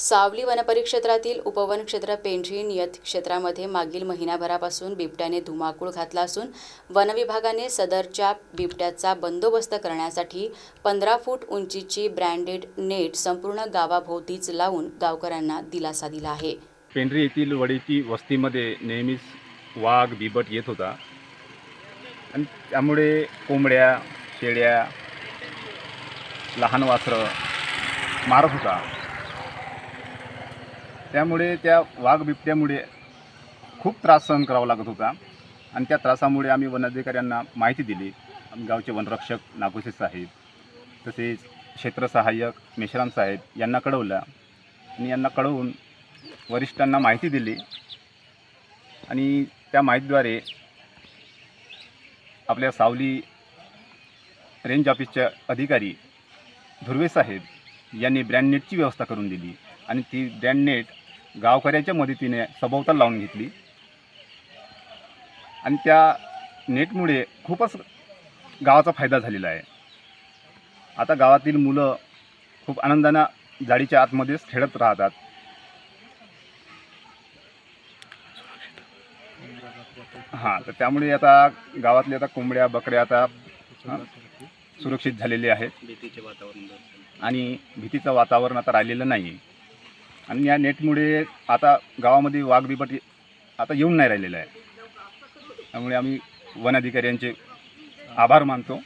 सावली वनपरिक्षेत्रातील उपवन क्षेत्र पेंढरी नियत क्षेत्रामध्ये मागील महिनाभरापासून बिबट्याने धुमाकूळ घातला असून वनविभागाने सदरच्या बिबट्याचा बंदोबस्त करण्यासाठी पंधरा फूट उंचीची ब्रँडेड नेट संपूर्ण गावाभोवतीच लावून गावकऱ्यांना दिलासा दिला आहे. पेंढरी येथील वडीची वस्तीमध्ये नेहमीच वाघ बिबट येत होता. आणि त्यामुळे कोंबड्या शेळ्या लहान वासरं मारत होता. त्यामुळे त्या वाघ बिबट्यामुळे खूप त्रास सहन करावा लागत होता. आणि त्या त्रासामुळे आम्ही वनाधिकाऱ्यांना माहिती दिली. आम्ही गावचे वनरक्षक नागोसे साहेब तसेच क्षेत्र सहाय्यक मेश्राम साहेब यांना कळवलं. आणि यांना कळवून वरिष्ठांना माहिती दिली. आणि त्या माहितीद्वारे आपल्या सावली रेंज ऑफिसच्या अधिकारी धुर्वे साहेब यांनी ब्रँड नेटची व्यवस्था करून दिली. आणि ती ब्रँड नेट गावकऱ्याच्या मदतीने सभोवताल लावून घेतली. आणि त्या नेटमुळे खूपच गावाचा फायदा झालेला आहे. आता गावातील मुलं खूप आनंदानं जाळीच्या आतमध्येच खेळत राहतात. हां तर त्यामुळे आता गावातले आता कोंबड्या बकऱ्या आता सुरक्षित झालेले आहेत. भीतीचे वातावरण आणि भीतीचं वातावरण आता राहिलेलं नाही आणि या नेटमुळे आता गावामध्ये वाघ बिबट आता येऊन नाही राहिलेलं आहे. त्यामुळे आम्ही वन अधिकाऱ्यांचे आभार मानतो.